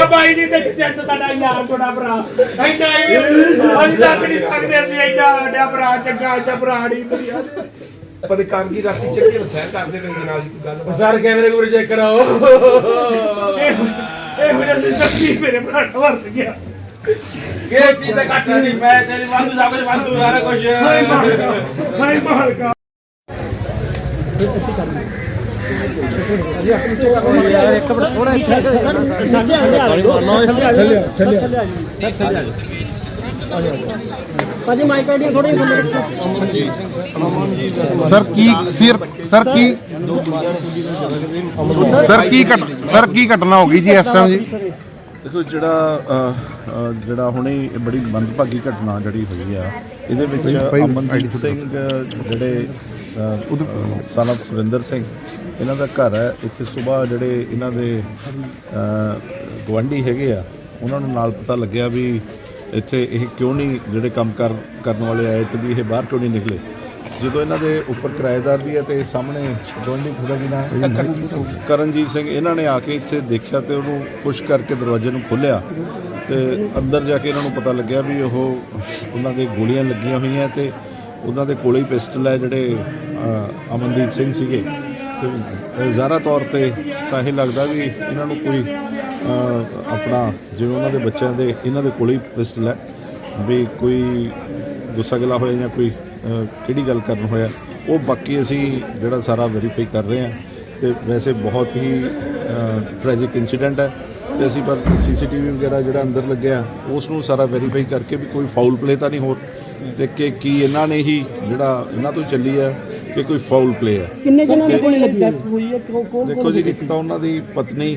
ਆ ਬਾਈ ਜੀ ਤੇ ਜੱਟ ਸਾਡਾ ਯਾਰ ਤੁਹਾਡਾ ਭਰਾ। ਐਡਾ ਹੀ ਅਸੀਂ ਤੱਕ ਨਹੀਂ ਸਕਦੇ ਸੀ ਐਡਾ ਵੱਡਾ ਭਰਾ ਚੰਗਾ ਐਡਾ ਭਰਾ ਨਹੀਂ ਦੁਨੀਆ ਦੇ ਪਤਾ ਕਾਂਗੀ ਰਾਤੀ ਚੱਕੇ ਵਸੈ ਕਰਦੇ ਕਈ ਜਨਾਬ ਜੀ ਕੋਈ ਗੱਲ ਸਰ ਕੈਮਰੇ ਕੋਲ ਚੈੱਕ ਕਰਾਓ। ਇਹ ਇਹ ਹੋ ਜਾਂਦਾ ਸੱਚੀ ਮੇਰੇ ਭਰਾ ਵਰਤ ਗਿਆ। ਇਹ ਚੀਜ਼ ਤਾਂ ਘੱਟ ਨਹੀਂ ਮੈਂ ਤੇਰੀ ਵਾਧੂ ਸਭ ਕੁਝ ਵਾਧੂ ਸਾਰਾ ਕੁਝ ਹਾਏ ਮਾਲਕਾ ਹਾਏ ਮਾਲਕਾ। ਭਾਜੀ ਮਾਈਕ ਆਈਡੀ ਥੋੜੀ ਸਰ ਕੀ ਸਿਰ ਸਰ ਕੀ ਸਰ ਕੀ ਘਟ ਸਰ ਕੀ ਘਟਨਾ ਹੋ ਗਈ ਜੀ ਇਸ ਟਾਈਮ ਜੀ? ਦੇਖੋ ਜਿਹੜਾ ਜਿਹੜਾ ਹੁਣੇ ਇਹ ਬੜੀ ਮੰਦਭਾਗੀ ਘਟਨਾ ਜਿਹੜੀ ਹੋਈ ਆ ਇਹਦੇ ਵਿੱਚ ਅਮਨਦੀਪ ਸਿੰਘ ਜਿਹੜੇ ਸਾਲਾ ਸੁਰਿੰਦਰ ਸਿੰਘ ਇਹਨਾਂ ਦਾ ਘਰ ਹੈ ਇੱਥੇ ਸਵੇਰ ਜਿਹੜੇ ਇਹਨਾਂ ਦੇ ਗੁਆਂਢੀ ਹੈਗੇ ਆ ਉਹਨਾਂ ਨੂੰ ਨਾਲ ਪਤਾ ਲੱਗਿਆ ਵੀ ਇੱਥੇ ਇਹ ਕਿਉਂ ਨਹੀਂ ਜਿਹੜੇ ਕੰਮ ਕਰ ਕਰਨ ਵਾਲੇ ਆਏ ਤੇ ਵੀ ਇਹ ਬਾਹਰ ਕਿਉਂ ਨਹੀਂ ਨਿਕਲੇ। ਜਦੋਂ ਇਹਨਾਂ ਦੇ ਉੱਪਰ ਕਿਰਾਏਦਾਰ ਵੀ ਹੈ ਤੇ ਸਾਹਮਣੇ ਗੁਆਂਢੀ ਥੋੜਾ ਵੀ ਨਾ ਕਰਨਜੀਤ ਸਿੰਘ ਇਹਨਾਂ ਨੇ ਆ ਕੇ ਇੱਥੇ ਦੇਖਿਆ ਤੇ ਉਹਨੂੰ ਪੁਸ਼ ਕਰਕੇ ਦਰਵਾਜ਼ੇ ਨੂੰ ਖੋਲ੍ਹਿਆ ਤੇ ਅੰਦਰ ਜਾ ਕੇ ਇਹਨਾਂ ਨੂੰ ਪਤਾ ਲੱਗਿਆ ਵੀ ਉਹ ਉਹਨਾਂ ਦੇ ਗੋਲੀਆਂ ਲੱਗੀਆਂ ਹੋਈਆਂ ਤੇ ਉਹਨਾਂ ਦੇ ਕੋਲੇ ਹੀ ਪਿਸਟਲ ਹੈ ਜਿਹੜੇ ਅਮਨਦੀਪ ਸਿੰਘ ਸੀਗੇ। ਤੇ ਇਹ ਤੌਰ ਤੇ ਤਾਂ ਇਹ ਲੱਗਦਾ ਵੀ ਇਹਨਾਂ ਨੂੰ ਕੋਈ ਆਪਣਾ, ਜਿਵੇਂ ਉਹਨਾਂ ਦੇ ਬੱਚਿਆਂ ਦੇ, ਇਹਨਾਂ ਦੇ ਕੋਲ ਹੀ ਪਿਸਟਲ ਹੈ ਵੀ ਕੋਈ ਗੁੱਸਾ ਗਿਲਾ ਹੋਇਆ ਜਾਂ ਕੋਈ ਕਿਹੜੀ ਗੱਲ ਕਰਨ ਹੋਇਆ। ਉਹ ਬਾਕੀ ਅਸੀਂ ਜਿਹੜਾ ਸਾਰਾ ਵੈਰੀਫਾਈ ਕਰ ਰਹੇ ਹਾਂ ਤੇ ਵੈਸੇ ਬਹੁਤ ਹੀ ਟ੍ਰੈਜਿਕ ਇਨਸੀਡੈਂਟ ਹੈ ਤੇ ਅਸੀਂ ਪਰ ਸੀਸੀਟੀਵੀ ਵਗੈਰਾ ਜਿਹੜਾ ਅੰਦਰ ਲੱਗਿਆ ਉਸ ਨੂੰ ਸਾਰਾ ਵੈਰੀਫਾਈ ਕਰਕੇ ਵੀ ਕੋਈ ਫਾਉਲ ਪਲੇ ਤਾਂ ਨਹੀਂ ਹੋਰ ਤੇ ਕਿ ਕੀ ਇਹਨਾਂ ਨੇ ਹੀ ਜਿਹੜਾ ਇਹਨਾਂ ਤੋਂ ਚੱਲੀ ਹੈ ਕਿ ਕੋਈ ਫਾਉਲ ਪਲੇ ਹੈ। ਕਿੰਨੇ ਜਣਾਂ ਦੇ ਕੋਲ ਲੱਗੀ ਹੋਈ ਹੈ? ਕੌਣ ਕੌਣ ਦੇਖੋ ਜੀ ਇੱਕ ਤਾਂ ਉਹਨਾਂ ਦੀ ਪਤਨੀ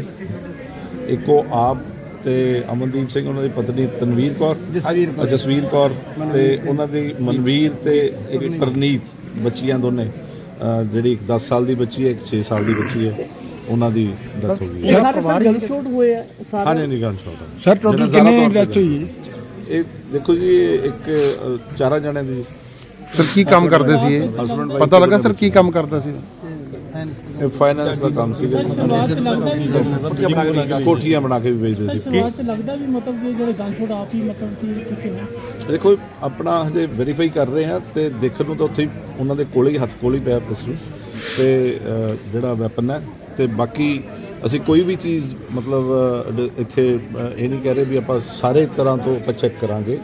ਇੱਕੋ ਆਪ ਤੇ ਅਮਨਦੀਪ ਸਿੰਘ ਉਹਨਾਂ ਦੀ ਪਤਨੀ ਤਨਵੀਰ ਕੌਰ ਜਸਵੀਰ ਜਸਵੀਰ ਕੌਰ ਤੇ ਉਹਨਾਂ ਦੀ ਮਨਵੀਰ ਤੇ ਇੱਕ ਪ੍ਰਨੀਤ। ਬੱਚੀਆਂ ਦੋਨੇ। ਜਿਹੜੀ ਇੱਕ 10 ਸਾਲ ਦੀ ਬੱਚੀ ਹੈ ਇੱਕ 6 ਸਾਲ ਦੀ ਬੱਚੀ ਹੈ ਉਹਨਾਂ ਦੀ ਡੈਥ ਹੋ ਗਈ। ਹੈ ਸਾਰੇ ਸਰ ਗਨ ਸ਼ੂਟ ਹੋਏ ਆ ਸਾਰੇ? ਹਾਂਜੀ ਨਹੀਂ ਗਨ ਸ਼ਾਟ ਸਰ ਟੋਟਲ ਕਿੰਨੇ ਡੈਥ ਹੋਈ ਹੈ? ਇਹ ਦੇਖੋ ਜੀ ਇਹ ਇੱਕ ਚਾਰਾਂ ਜਣਿਆਂ ਦੀ ਸਰ ਕੀ ਕੰਮ ਕਰਦੇ ਸੀ ਇਹ? ਪਤਾ ਲੱਗਾ ਸਰ ਕੀ ਕੰਮ ਕਰਦਾ ਸੀ? ਇਹ ਫਾਈਨੈਂਸ ਦਾ ਕੰਮ ਵੀ ਕੋਠੀਆਂ ਬਣਾ ਕੇ ਵੀ ਵੇਚਦੇ ਸੀ। ਚ ਲੱਗਦਾ ਵੀ ਮਤਲਬ ਕਿ ਜਿਹੜੇ ਗਨ ਸ਼ੂਟ ਆਪ ਹੀ ਮਤਲਬ ਕਿ ਨੇ? ਦੇਖੋ ਆਪਣਾ ਹਜੇ ਵੈਰੀਫਾਈ ਕਰ ਰਹੇ ਹਾਂ ਤੇ ਦੇਖਣ ਨੂੰ ਤਾਂ ਉੱਥੇ ਹੀ ਉਹਨਾਂ ਦੇ ਕੋਲੇ ਹੀ ਹੱਥ ਕੋਲੇ ਹੀ ਪਿਆ ਪਿਸਟਲ। ਤੇ ਜਿਹੜਾ ਵੈਪਨ ਹੈ ਤੇ ਬਾਕੀ ਅਸੀਂ ਕੋਈ ਵੀ ਚੀਜ਼ ਮਤਲਬ ਇੱਥੇ ਇਹ ਨਹੀਂ ਕਹਿ ਰਹੇ ਵੀ ਆਪਾਂ ਸਾਰੇ ਤਰ੍ਹਾਂ ਤੋਂ ਆਪਾਂ ਚੈੱਕ ਕਰਾਂਗੇ।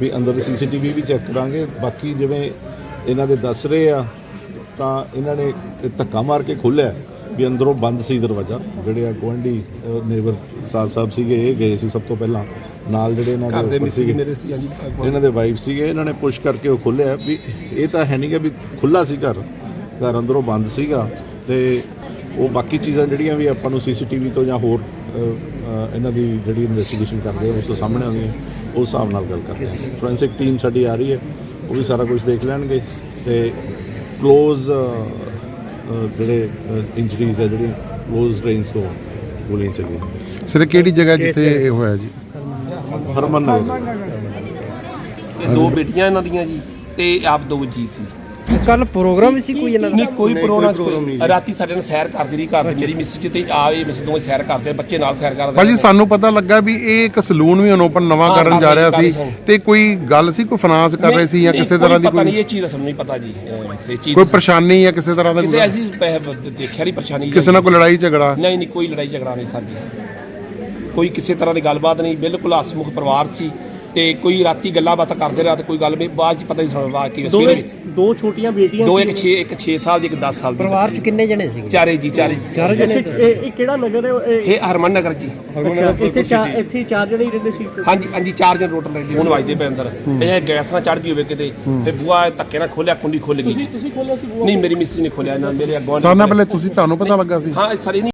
ਵੀ ਅੰਦਰ ਸੀਸੀਟੀਵੀ ਵੀ ਚੈੱਕ ਕਰਾਂਗੇ। ਬਾਕੀ ਜਿਵੇਂ ਇਹਨਾਂ ਦੇ ਦੱਸ ਰਹੇ ਆ ਤਾਂ ਇਹਨਾਂ ਨੇ ਧੱਕਾ ਮਾਰ ਕੇ ਖੋਲ੍ਹਿਆ ਵੀ ਅੰਦਰੋਂ ਬੰਦ ਸੀ ਦਰਵਾਜ਼ਾ। ਜਿਹੜੇ ਆ ਗੁਆਂਢੀ ਨੇਬਰ ਸਾਲ ਸਾਹਿਬ ਸੀਗੇ ਇਹ ਗਏ ਸੀ ਸਭ ਤੋਂ ਪਹਿਲਾਂ। ਨਾਲ ਜਿਹੜੇ ਇਹਨਾਂ ਦੇ ਮੇਰੇ ਸੀ ਜੀ ਇਹਨਾਂ ਦੇ ਵਾਈਫ ਸੀਗੇ ਇਹਨਾਂ ਨੇ ਪੁਸ਼ ਕਰਕੇ ਉਹ ਖੋਲ੍ਹਿਆ ਵੀ ਇਹ ਤਾਂ ਹੈ ਨਹੀਂ ਕਿ ਵੀ ਖੁੱਲਾ ਸੀ ਘਰ। ਘਰ ਅੰਦਰੋਂ ਬੰਦ ਸੀਗਾ ਤੇ ਉਹ ਬਾਕੀ ਚੀਜ਼ਾਂ ਜਿਹੜੀਆਂ ਵੀ ਆਪਾਂ ਨੂੰ ਸੀਸੀਟੀਵੀ ਤੋਂ ਜਾਂ ਹੋਰ ਇਹਨਾਂ ਦੀ ਜਿਹੜੀ ਇਨਵੈਸਟੀਗੇਸ਼ਨ ਕਰਦੇ ਆ ਉਸ ਤੋਂ ਸਾਹਮਣੇ ਆਉਂਦੀਆਂ। ਉਸ ਹਿਸਾਬ ਨਾਲ ਗੱਲ ਕਰਦੇ ਹਾਂ। ਫੋਰੈਂਸਿਕ ਟੀਮ ਸਾਡੀ ਆ ਰਹੀ ਹੈ ਉਹ ਵੀ ਸਾਰਾ ਕੁਝ ਦੇਖ ਲੈਣਗੇ ਤੇ ਕਲੋਜ਼ ਜਿਹੜੇ ਇੰਜਰੀਜ਼ ਹੈ ਜਿਹੜੀ ক্লোਜ਼ ਰੇਂਜ ਤੋਂ ਬੋਲੀ ਚੱਲੀਆਂ। ਸਰ ਕਿਹੜੀ ਜਗ੍ਹਾ ਜਿੱਥੇ ਇਹ ਹੋਇਆ ਜੀ? ਹਰਮਨ ਨਗਰ। ਦੋ ਬੇਟੀਆਂ ਇਹਨਾਂ ਦੀਆਂ ਜੀ ਤੇ ਆਪ ਦੋ ਜੀ ਸੀ। ਕੱਲ ਪ੍ਰੋਗਰਾਮ ਸੀ ਕੋਈ ਇਹਨਾਂ ਨਹੀਂ ਕੋਈ ਪ੍ਰੋਗਰਾਮ ਨਹੀਂ ਰਾਤੀ ਸਾਡੇ ਨਾਲ ਸੈਰ ਕਰਦੀ ਰਹੀ ਘਰ ਦੇ ਮੇਰੀ ਮਿਸ ਜੀ ਤੇ ਆਏ ਮਿਸ ਦੋਵੇਂ ਸੈਰ ਕਰਦੇ ਬੱਚੇ ਨਾਲ ਸੈਰ ਕਰਦੇ ਭਾਜੀ ਸਾਨੂੰ ਪਤਾ ਲੱਗਾ ਵੀ ਇਹ ਇੱਕ ਸਲੂਨ ਵੀ ਓਪਨ ਨਵਾਂ ਕਰਨ ਜਾ ਰਿਹਾ ਸੀ ਤੇ ਕੋਈ ਗੱਲ ਸੀ ਕੋਈ ਫਾਈਨਾਂਸ ਕਰ ਰਹੇ ਸੀ ਜਾਂ ਕਿਸੇ ਤਰ੍ਹਾਂ ਦੀ ਪਤਾ ਨਹੀਂ ਕੋਈ ਇਹ ਚੀਜ਼ ਦਾ ਸਾਨੂੰ ਨਹੀਂ ਪਤਾ ਜੀ ਇਹ ਚੀਜ਼ ਕੋਈ ਪਰੇਸ਼ਾਨੀ ਜਾਂ ਕਿਸੇ ਤਰ੍ਹਾਂ ਦਾ ਕੋਈ ਐਸੀ ਪ- ਦੇਖਿਆ ਨਹੀਂ ਪਰੇਸ਼ਾਨੀ ਕਿਸੇ ਨਾਲ ਕੋਈ ਲੜਾਈ ਝਗੜਾ? ਨਹੀਂ ਨਹੀਂ ਕੋਈ ਲੜਾਈ ਝਗੜਾ ਨਹੀਂ ਸਰ। ਜੀ ਕੋਈ ਕਿਸੇ ਤਰ੍ਹਾਂ ਦੀ ਗੱਲਬਾਤ ਨਹੀਂ ਬਿਲਕੁਲ ਹਸਮੁਖ ਪਰਿਵਾਰ ਸੀ। ਤੇ ਕੋਈ ਰਾਤੀ ਗੱਲਾਂ ਬਾਤਾਂ ਕਰਦੇ ਰਿਹਾ ਤੇ ਕੋਈ ਗੱਲ ਵੀ ਬਾਅਦ ਚ ਪਤਾ ਨਹੀਂ ਸਾਨੂੰ ਬਾਅਦ ਕੀ ਸਵੇਰੇ। ਦੋ ਛੋਟੀਆਂ ਬੇਟੀਆਂ ਦੋ ਇੱਕ 6 ਇੱਕ 6 ਸਾਲ ਦੀ ਇੱਕ 10 ਸਾਲ ਦੀ ਪਰਿਵਾਰ ਚ ਕਿੰਨੇ ਜਣੇ ਸੀ ਚਾਰੇ ਜੀ ਚਾਰੇ ਚਾਰ ਜਣੇ ਇਹ ਕਿਹੜਾ ਨਗਰ ਹੈ? ਇਹ ਇਹ ਹਰਮਨ ਨਗਰ ਜੀ। ਇੱਥੇ ਚਾਰ ਇੱਥੇ ਚਾਰ ਜਣੇ ਹੀ ਰਹਿੰਦੇ ਸੀ। ਹਾਂਜੀ ਹਾਂਜੀ ਚਾਰ ਜਣ ਰੋਟਰ ਲੱਗੇ ਹੁਣ ਵੱਜਦੇ ਪਏ ਅੰਦਰ। ਇਹ ਗੈਸ ਨਾਲ ਚੜ੍ਹਦੀ ਹੋਵੇ ਕਿਤੇ ਤੇ ਬੂਆ ਧੱਕੇ ਨਾਲ ਖੋਲਿਆ ਕੁੰਡੀ ਖੁੱਲ ਗਈ। ਤੁਸੀਂ ਖੋਲਿਆ ਸੀ ਨਹੀਂ ਮੇਰੀ ਮਿਸੀ ਨੇ ਖੋਲਿਆ ਨਾ ਮੇਰੇ ਅੱਗੋਂ ਸਾਨਾ ਪਹਿਲੇ ਤੁਸੀਂ ਤੁਹਾਨੂੰ ਪਤਾ ਲੱਗਾ ਸੀ। ਹਾਂ ਸਾਰੀ